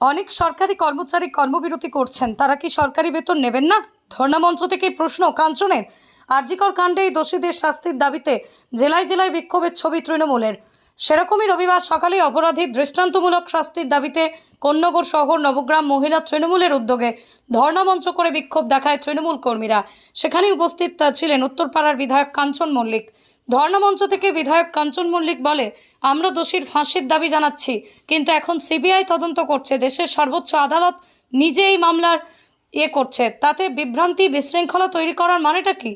অনেক সরকারি কর্মচারী কর্মবিরতি করছেন, তারা কি সরকারি বেতন নেবেন না? ধর্ণা মঞ্চ থেকে প্রশ্ন, কাঞ্চনের। আরজিকর কাণ্ডে এই দোষীদের শাস্তির দাবিতে জেলায় জেলায় বিক্ষোভের ছবি তৃণমূলের। সেরকমই রবিবার সকালে অপরাধীর দৃষ্টান্তমূলক শাস্তির দাবিতে কন্যগর শহর, নবগ্রাম মহিলা তৃণমূলের উদ্যোগে ধর্ণা মঞ্চ করে বিক্ষোভ দেখায় তৃণমূল কর্মীরা। সেখানে উপস্থিত ছিলেন উত্তরপাড়ার বিধায়ক কাঞ্চন মল্লিক। ধর্ণা মঞ্চ থেকে বিধায়ক কাঞ্চন মল্লিক বলে, আমরা দোষীর ফাঁসির দাবি জানাচ্ছি, কিন্তু এখন সিবিআই তদন্ত করছে। দেশের সর্বোচ্চ আদালত নিজে এই মামলার ইয়ে করছে। তাতে বিভ্রান্তি, বিশৃঙ্খলা তৈরি করার মানেটা কি?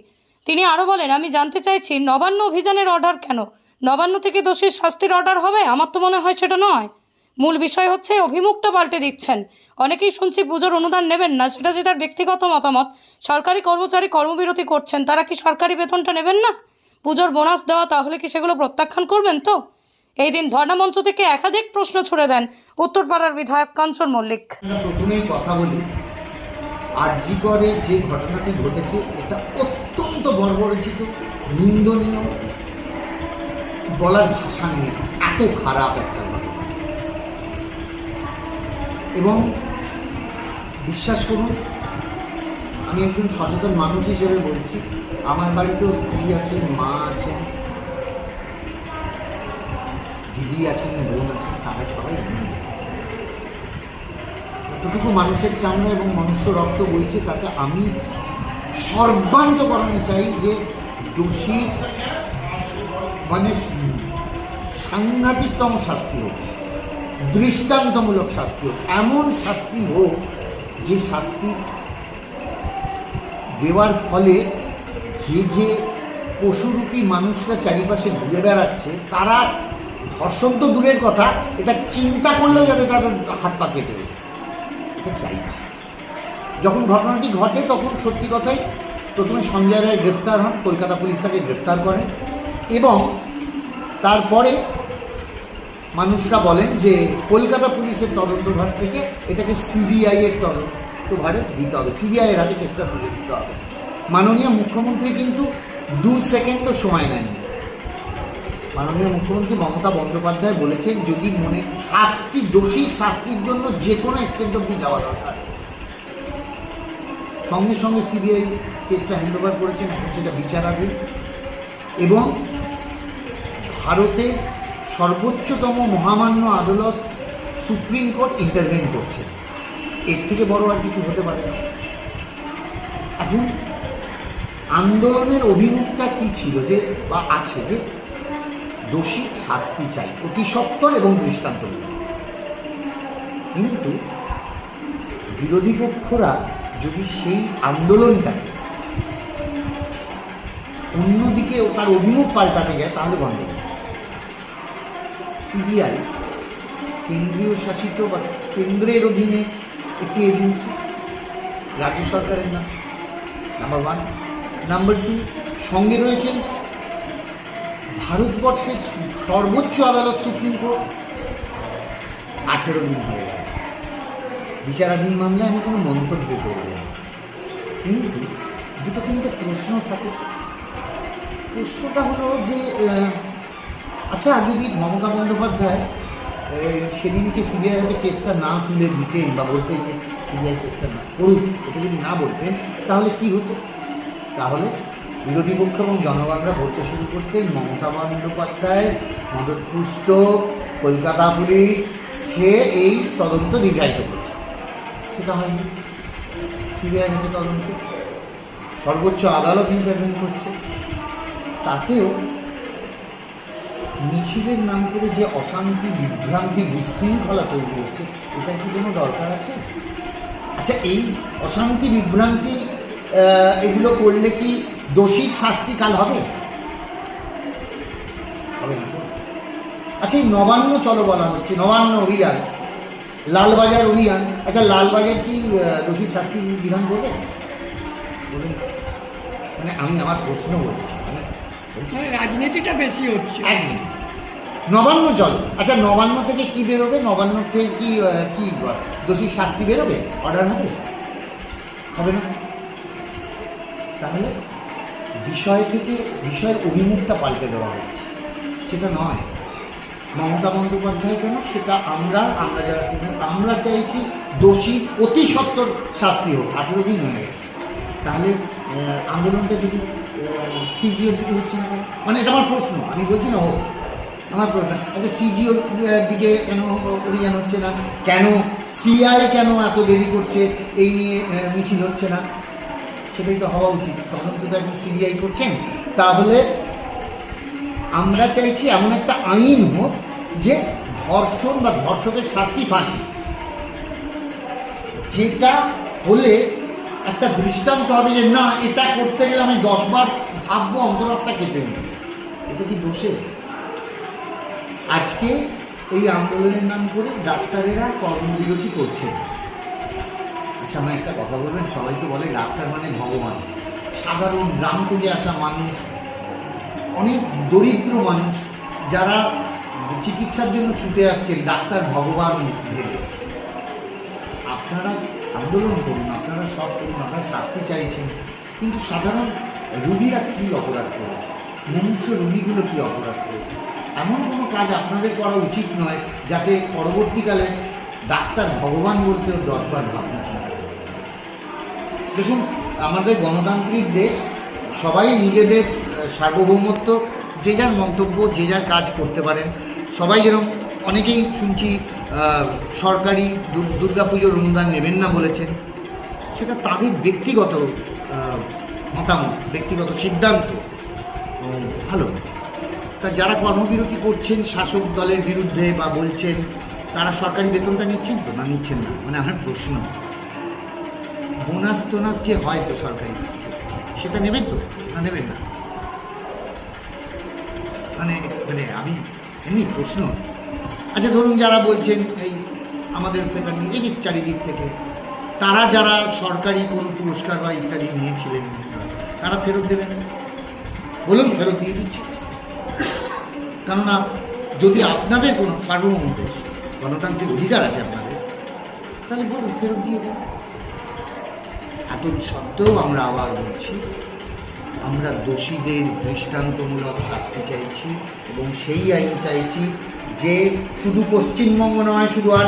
তিনি আরও বলেন, আমি জানতে চাইছি, নবান্ন অভিযানের অর্ডার কেন? নবান্ন থেকে দোষীর শাস্তির অর্ডার হবে? আমার তো মনে হয় সেটা নয়। মূল বিষয় হচ্ছে, অভিমুখটা পাল্টে দিচ্ছেন। অনেকেই শুনছি পুজোর অনুদান নেবেন না। সেটা যে তার ব্যক্তিগত মতামত। সরকারি কর্মচারী কর্মবিরতি করছেন। তারা কি সরকারি বেতনটা নেবেন না? পুজোর বোনাস দেওয়া, তাহলে কি সেগুলো প্রত্যাখ্যান করবেন তো? এই দিন ধর্ণামঞ্চ থেকে একাধিক প্রশ্ন ছুড়ে দেন উত্তরপাড়ার বিধায়ক কাঞ্চন মল্লিক। প্রথমেই কথা বলি যে ঘটনাটি ঘটেছে, এটা অত্যন্ত বর্বরচিত, নিন্দনীয়, বলার ভাষা নিয়ে এত খারাপ একটা ঘটনা। এবং বিশ্বাস করুন, আমি একজন সচেতন মানুষ হিসেবে বলছি আমার বাড়িতেও স্ত্রী আছেন, মা আছেন, দিদি আছেন, বোন আছেন, তারা সবাই মিলে। যতটুকু মানুষের চামড়া এবং মনুষ্য রক্ত বইছে, তাতে আমি সর্বান্তকরণে চাই যে দোষী মানে সাংঘাতিকতম শাস্তি হোক, দৃষ্টান্তমূলক শাস্তি হোক, এমন শাস্তি হোক যে শাস্তি দেওয়ার ফলে যে যে পশুরূপী মানুষরা চারিপাশে ঘুরে বেড়াচ্ছে, তারা ধর্ষণ তো দূরের কথা, এটা চিন্তা করলেও যাতে তাদের হাত পা কেটে চাইছি। যখন ঘটনাটি ঘটে, তখন সত্যি কথাই প্রথমে সঞ্জয় রায় গ্রেপ্তার হন, কলকাতা পুলিশ তাকে গ্রেপ্তার করেন এবং তারপরে মানুষরা বলেন যে কলকাতা পুলিশের তদন্তভার থেকে এটাকে সিবিআইয়ের তদন্তভারে দিতে হবে। সিবিআইয়ের হাতে কেসটা তুলে দিতে হবে। মাননীয় মুখ্যমন্ত্রী কিন্তু দু সেকেন্ডও সময় নেননি মাননীয় মুখ্যমন্ত্রী মমতা বন্দ্যোপাধ্যায় বলেছেন, যদি মনে শাস্তি, দোষী শাস্তির জন্য যে কোনো এক্সটেন্ট অব্দি যাওয়া দরকার। সঙ্গে সঙ্গে সিবিআই কেসটা হ্যান্ড ওভার করেছেন, এখন সেটা বিচারাধীন। এবং ভারতে সর্বোচ্চতম মহামান্য আদালত সুপ্রিম কোর্ট ইন্টারভেন করছে। এর থেকে বড় আর কিছু হতে পারে না। এখন আন্দোলনের অভিমুখটা কি ছিল যে, বা আছে যে, দোষী শাস্তি চাই, অতি সত্বর এবং দৃষ্টান্ত কিন্তু বিরোধী পক্ষরা যদি সেই আন্দোলনটাকে অন্যদিকে তার অভিমুখ পাল্টাতে যায়, তাহলে বন্ধ সিবিআই কেন্দ্রীয় শাসিত বা কেন্দ্রের অধীনে একটি এজেন্সি, রাজ্য সরকারের নাম, নাম্বার ওয়ান। নাম্বার টু, সঙ্গে রয়েছেন ভারতবর্ষের সর্বোচ্চ আদালত সুপ্রিম কোর্ট। আঠেরো দিন হয়ে গেল। বিচারাধীন মামলায় আমি কোনো মন্তব্য করব না। কিন্তু দুটো তিনটে প্রশ্ন থাকে। প্রশ্নটা হলো যে আচ্ছা যদি মমতা বন্দ্যোপাধ্যায় সেদিনকে সিবিআই হাতে কেসটা না তুলে দিতেন বা বলতেন যে, সিবিআই কেসটা না করুক, এটা যদি না বলতেন, তাহলে কি হতো? তাহলে বিরোধী পক্ষ এবং জনগণরা বলতে শুরু করতেন, মমতা বন্দ্যোপাধ্যায় মদতপুষ্ট কলকাতা পুলিশ, সে এই তদন্ত দীর্ঘায়িত করছে। সেটা হয়নি। সিবিআই হাতে তদন্ত। সর্বোচ্চ আদালত ইন্টারভেন করছে। তাতেও মিছিলের নাম করে যে অশান্তি, বিভ্রান্তি, বিশৃঙ্খলা তৈরি হচ্ছে এটা কি কোনো দরকার আছে? আচ্ছা এই অশান্তি, বিভ্রান্তি এগুলো করলে কি দোষীর শাস্তি কাল হবে? হবে না আচ্ছা এই নবান্ন চলো বলা হচ্ছে নবান্ন অভিযান লালবাজার অভিযান। আচ্ছা লালবাজার কি দোষীর শাস্তি বিধান করবে? বলুন মানে আমি আমার প্রশ্ন বলছি মানে মানে রাজনীতিটা বেশি হচ্ছে। একদম। নবান্ন চল। আচ্ছা নবান্ন থেকে কি বেরোবে? নবান্ন থেকে কি কি আহ, দোষী শাস্তি বেরোবে? অর্ডার হবে? হবে না? তাহলে বিষয় থেকে, বিষয়ের অভিমুখটা পাল্টে দেওয়া হচ্ছে সেটা নয়। মমতা বন্দ্যোপাধ্যায় কেন? সেটা আমরা আমরা যারা আমরা চাইছি দোষী অতি সত্তর শাস্তি হোক। আঠেরো দিন হয়ে গেছে। তাহলে আন্দোলনটা যদি সিজিওর দিকে হচ্ছে না মানে এটা আমার প্রশ্ন। আমি বলছি না, হোক। আমার প্রশ্ন। আচ্ছা সিজিওর দিকে কেন অভিযান হচ্ছে না? কেন, সিআই কেন এত দেরি করছে? এই নিয়ে মিছিল হচ্ছে না? সেটাই তো হওয়া উচিত। তদন্তটা একজন সিবিআই করছেন, তাহলে আমরা চাইছি এমন একটা আইন হোক যে ধর্ষণ বা ধর্ষকের শাস্তি ফাঁসি। যেটা হলে একটা দৃষ্টান্ত হবে যে, না, এটা করতে গেলে আমি দশবার ভাববো, অন্তরাত্মা কেঁপে এটা কি দোষে? আজকে এই আন্দোলনের নাম করে ডাক্তারেরা কর্মবিরতি করছে আচ্ছা আমার একটা কথা বলবেন? সবাই তো বলে ডাক্তার মানে ভগবান। সাধারণ গ্রাম থেকে আসা মানুষ, অনেক দরিদ্র মানুষ, যারা চিকিৎসার জন্য ছুটে আসছেন, ডাক্তার ভগবান ভেবে। আপনারা আন্দোলন করুন, আপনারা সব করুন, আপনারা শাস্তি চাইছেন, কিন্তু সাধারণ রুগীরা কী অপরাধ করেছে? মনুষ্য রুগীগুলো কী অপরাধ করেছে? এমন কোনো কাজ আপনাদের করা উচিত নয়, যাতে পরবর্তীকালে ডাক্তার ভগবান বলতেও দশবার ভাবনা। দেখুন, আমাদের গণতান্ত্রিক দেশ, সবাই নিজেদের সার্বভৌমত্ব, যে যার মন্তব্য, যে যার কাজ করতে পারেন। সবাই যেরকম, অনেকেই শুনছি সরকারি দুর- দুর্গাপুজোর অনুদান নেবেন না বলেছেন। সেটা তাদের ব্যক্তিগত মতামত, ব্যক্তিগত সিদ্ধান্ত। ভালো। তা যারা কর্মবিরতি করছেন, শাসক দলের বিরুদ্ধে বা বলছেন, তারা সরকারি বেতনটা নিচ্ছেন তো? না নিচ্ছেন না? মানে আমার প্রশ্ন। বোনাস টোনাস যে হয় তো সরকারি? সেটা নেবেন তো? না নেবেন না? মানে মানে আমি এমনি প্রশ্ন। আচ্ছা ধরুন যারা বলছেন এই আমাদের ফেটার এদিক চারিদিক থেকে, তারা যারা সরকারি কোনো পুরস্কার বা ইত্যাদি নিয়েছিলেন, তারা ফেরত দেবেন? বলুন, ফেরত দিয়ে দিচ্ছি। কেননা, যদি আপনাদের কোনো সার্বভৌম দেশ গণতান্ত্রিক অধিকার আছে আপনাদের, তাহলে বলুন, ফেরত দিয়ে দেন। এত সত্ত্বেও আমরা আবার বলছি আমরা দোষীদের দৃষ্টান্তমূলক শাস্তি চাইছি এবং সেই আইন চাইছি যে শুধু পশ্চিমবঙ্গ নয়, শুধু আর